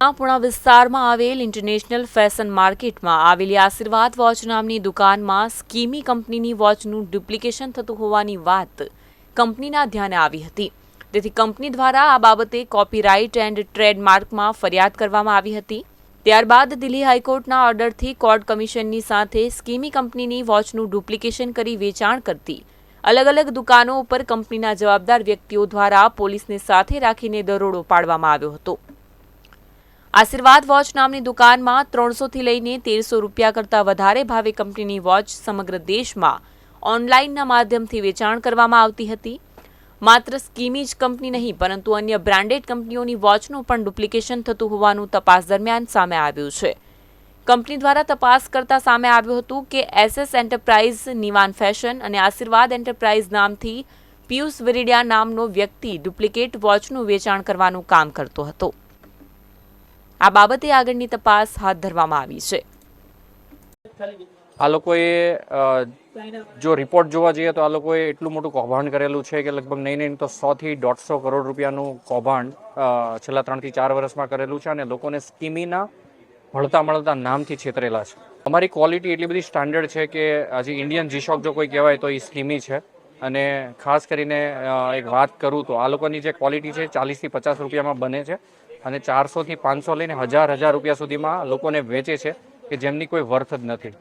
પુણા વિસ્તારમાં આવેલ international fashion માર્કેટમાં આવેલી આશીર્વાદ વોચ નામની દુકાનમાં સ્કીમી કંપનીની વોચનું ડુપ્લિકેશન થતું હોવાની વાત કંપનીના ધ્યાને આવી હતી. તેથી કંપની દ્વારા આ બાબતે કોપીરાઇટ એન્ડ ટ્રેડમાર્કમાં ફરિયાદ કરવામાં આવી હતી. ત્યારબાદ દિલ્હી હાઈકોર્ટના ઓર્ડરથી કોર્ટ કમિશનની સાથે સ્કીમી કંપનીની વોચનું ડુપ્લિકેશન કરી વેચાણ કરતી. અલગ અલગ દુકાનો ઉપર કંપનીના જવાબદાર વ્યક્તિઓ દ્વારા પોલીસને સાથે રાખીને દરોડો પાડવામાં આવ્યો હતો. આશીર્વાદ વોચ નામની દુકાનમાં ત્રણસોથી લઈને તેરસો રૂપિયા કરતાં વધારે ભાવે કંપનીની વોચ સમગ્ર દેશમાં ઓનલાઈનના માધ્યમથી વેચાણ કરવામાં આવતી હતી. માત્ર સ્કીમી જ કંપની નહીં, પરંતુ અન્ય બ્રાન્ડેડ કંપનીઓની વોચનું પણ ડુપ્લિકેશન થતું હોવાનું તપાસ દરમિયાન સામે આવ્યું છે. કંપની દ્વારા તપાસ કરતા સામે આવ્યું હતું કે એસએસ એન્ટરપ્રાઇઝ, નિવાન ફેશન અને આશીર્વાદ એન્ટરપ્રાઇઝ નામથી પિયુષ વિરીડિયા નામનો વ્યક્તિ ડુપ્લિકેટ વોચનું વેચાણ કરવાનું કામ કરતો હતો. આ બાબતે આગળની તપાસ હાથ ધરવામાં આવી છે. આ લોકોએ જો રિપોર્ટ જોવા જઈએ તો આ લોકોએ એટલું મોટું કૌભાંડ કરેલું છે કે લગભગ નહીં નહીં તો સોથી દોઢસો કરોડ રૂપિયાનું કૌભાંડ છેલ્લા ત્રણથી ચાર વર્ષમાં કરેલું છે અને લોકોને સ્કીમીના મળતા મળતા નામથી છેતરેલા છે. અમારી ક્વોલિટી એટલી બધી સ્ટાન્ડર્ડ છે કે હજી ઇન્ડિયન જીશોક જો કોઈ કહેવાય તો એ સ્કીમી છે. અને ખાસ કરીને એક વાત કરું તો આ લોકોની જે ક્વોલિટી છે ચાલીસથી પચાસ રૂપિયામાં બને છે અને ચારસોથી પાંચસો લઈને હજાર હજાર રૂપિયા સુધીમાં લોકોને વેચે છે કે જેમની કોઈ વર્થ જ નથી.